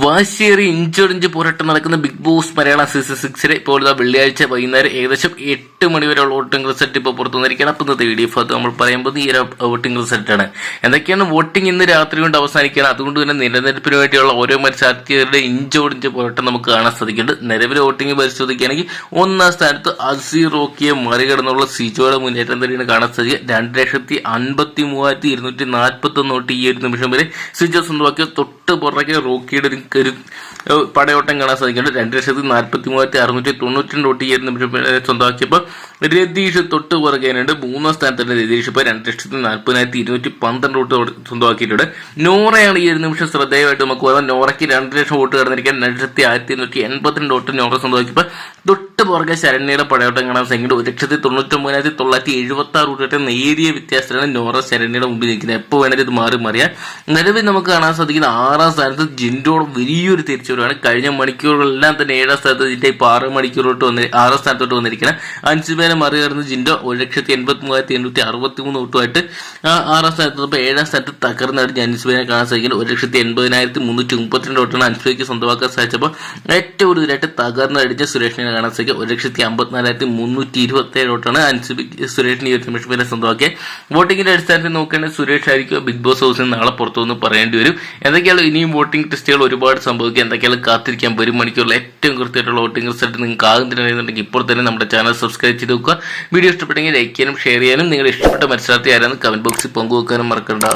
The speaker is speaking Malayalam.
വാശിയേറി ഇഞ്ചൊടിഞ്ച് പോരാട്ടം നടക്കുന്ന ബിഗ് ബോസ് മലയാളം സീസൺ സിക്സിലെ ഇപ്പോൾ വെള്ളിയാഴ്ച വൈകുന്നേരം ഏകദേശം എട്ട് മണി വരെയുള്ള വോട്ടിംഗ് റിസൾട്ട് ഇപ്പോൾ പുറത്തു വന്നിരിക്കുകയാണ്. അപ്പം ഇന്നത്തെ വീഡിയോ അത് നമ്മൾ പറയുമ്പോൾ ഈ വോട്ടിംഗ് റിസൾട്ടാണ് എന്തൊക്കെയാണ് വോട്ടിംഗ് ഇന്ന് രാത്രി കൊണ്ട് അവസാനിക്കുകയാണ്? അതുകൊണ്ട് തന്നെ നിലനിൽപ്പിന് വേണ്ടിയുള്ള ഓരോ മത്സരാർത്ഥികളുടെ ഇഞ്ചോടിഞ്ച് പോരാട്ടം നമുക്ക് കാണാൻ സാധിക്കുന്നുണ്ട്. നിലവിലെ വോട്ടിംഗ് പരിശോധിക്കുകയാണെങ്കിൽ ഒന്നാം സ്ഥാനത്ത് അസി റോക്കിയെ മറികടന്നുള്ള സിജോയുടെ മുന്നേറ്റം തന്നെയാണ് കാണാൻ സാധിക്കുക. രണ്ട് ലക്ഷത്തി അൻപത്തി മൂവായിരത്തി ഇരുന്നൂറ്റി നാൽപ്പത്തി ഒന്ന് വോട്ട് ഈ ഒരു നിമിഷം വരെ സിജോ സ്വന്തമാക്കിയ തൊട്ട് പുറകെ റോക്കിയുടെ ഒരു ഒരു പടയോട്ടം കാണാൻ സാധിക്കുന്നുണ്ട്. രണ്ട് ലക്ഷത്തി നാൽപ്പത്തി മൂവായിരത്തി അറുന്നൂറ്റി തൊണ്ണൂറ്റി രണ്ട് വോട്ട് വരെ സ്വന്തമാക്കിയപ്പോൾ. രതീഷ് തൊട്ട് പുറകേനുണ്ട് മൂന്നാം സ്ഥാനത്തുണ്ട് രതീഷ്. ഇപ്പോൾ രണ്ട് ലക്ഷത്തി നാൽപ്പതിനായിരത്തി ഇരുന്നൂറ്റി പന്ത്രണ്ട് വോട്ട് സ്വന്തമാക്കിയിട്ടുണ്ട്. നോറയാണ് ഈ ഒരു നിമിഷം ശ്രദ്ധേയമായിട്ട് നമുക്ക് പറയാം. നോറയ്ക്ക് രണ്ട് ലക്ഷം വോട്ട് കടന്നിരിക്കാൻ രണ്ട് ലക്ഷത്തി ആയിരത്തി ഇരുന്നൂറ്റി എൺപത്തിരണ്ട് വോട്ട് നോറ സ്വന്തമാക്കിയപ്പോൾ തൊട്ട് പുറകെ ശരണ്യയുടെ പടയോട്ടം കാണാൻ സാധിക്കുന്നുണ്ട്. ഒരു ലക്ഷത്തി തൊണ്ണൂറ്റൊമ്പതിനായിരത്തി തൊള്ളായിരത്തി എഴുപത്തി ആറ് വോട്ട് നേരിയ വ്യത്യാസത്തിലാണ് നോറ ശരണ്യയുടെ മുമ്പിൽ നിൽക്കുന്നത്. എപ്പോൾ വേണമെങ്കിൽ ഇത് മാറി മറിയാം. നിലവിൽ നമുക്ക് കാണാൻ സാധിക്കുന്ന ആറാം സ്ഥാനത്ത് ജിൻഡോട് വലിയൊരു തിരിച്ചുവരവാണ് കഴിഞ്ഞ മണിക്കൂറുകളെല്ലാം തന്നെ ഏഴാം സ്ഥാനത്ത് ജിൻഡ ഇപ്പോൾ ആറ് മണിക്കൂറോട്ട് വന്ന് ആറാം സ്ഥാനത്തോട്ട് വന്നിരിക്കുന്നത് അഞ്ചു പേരെ മറികടന്ന് ജിൻഡോ. ഒരു ലക്ഷത്തി എൺപത്തി മൂവായിരത്തി എണ്ണൂറ്റി അറുപത്തി മൂന്ന് വോട്ടുമായിട്ട് ആറാം സ്ഥാനത്ത് ഏഴാം സ്ഥാനത്ത് തകർന്നടിഞ്ഞ് അൻസുബേനെ കാണാൻ സാധിക്കുന്നത് ഒരു ലക്ഷത്തി എൺപതിനായിരത്തി മുന്നൂറ്റി മുപ്പത്തിരണ്ട് വോട്ടാണ് അൻസുബയ്ക്ക് സ്വന്തമാക്കാൻ സാധിച്ചപ്പോൾ ഏറ്റവും കൂടുതലായിട്ട് തകർന്നടിച്ച സുരേഷിനെ കാണാൻ സാധിക്കുക ഒരു ലക്ഷത്തി അമ്പത്തിനാലായിരത്തി മുന്നൂറ്റി ഇരുപത്തി ഏഴ് വോട്ടാണ് അൻസുബിക്ക് സുരേഷിന് ഈ ഒരു നിമിഷം സ്വന്തമാക്കിയത് വോട്ടിങ്ങിന്റെ അടിസ്ഥാനത്തിൽ നോക്കുകയാണെങ്കിൽ സുരേഷ് ആയിരിക്കും ബിഗ് ബോസ് ഹൗസിൽ നാളെ പുറത്തുനിന്ന് പറയേണ്ടി വരും. എന്തൊക്കെയാണ് ഇനിയും വോട്ടിംഗ് ടെസ്റ്റുകൾ ഒരുപാട് സംഭവിക്കുക എന്തൊക്കെയാണ് കാത്തിരിക്കാൻ വരും മണിക്കൂറിൽ ഏറ്റവും കൃത്യമായിട്ടുള്ള വോട്ടിംഗ് റിസൾട്ട് നിങ്ങൾക്ക് ആകും അറിയുന്നുണ്ടെങ്കിൽ ഇപ്പോൾ തന്നെ നമ്മുടെ ചാനൽ സബ്സ്ക്രൈബ് ചെയ്ത് വീഡിയോ ഇഷ്ടപ്പെട്ടെങ്കിൽ ലൈക്ക് ചെയ്യാനും ഷെയർ ചെയ്യാനും. നിങ്ങൾ ഇഷ്ടപ്പെട്ട മത്സരാർത്ഥി ആരാന്ന് കമന്റ് ബോക്സിൽ പങ്കുവെക്കാനും മറക്കണ്ട.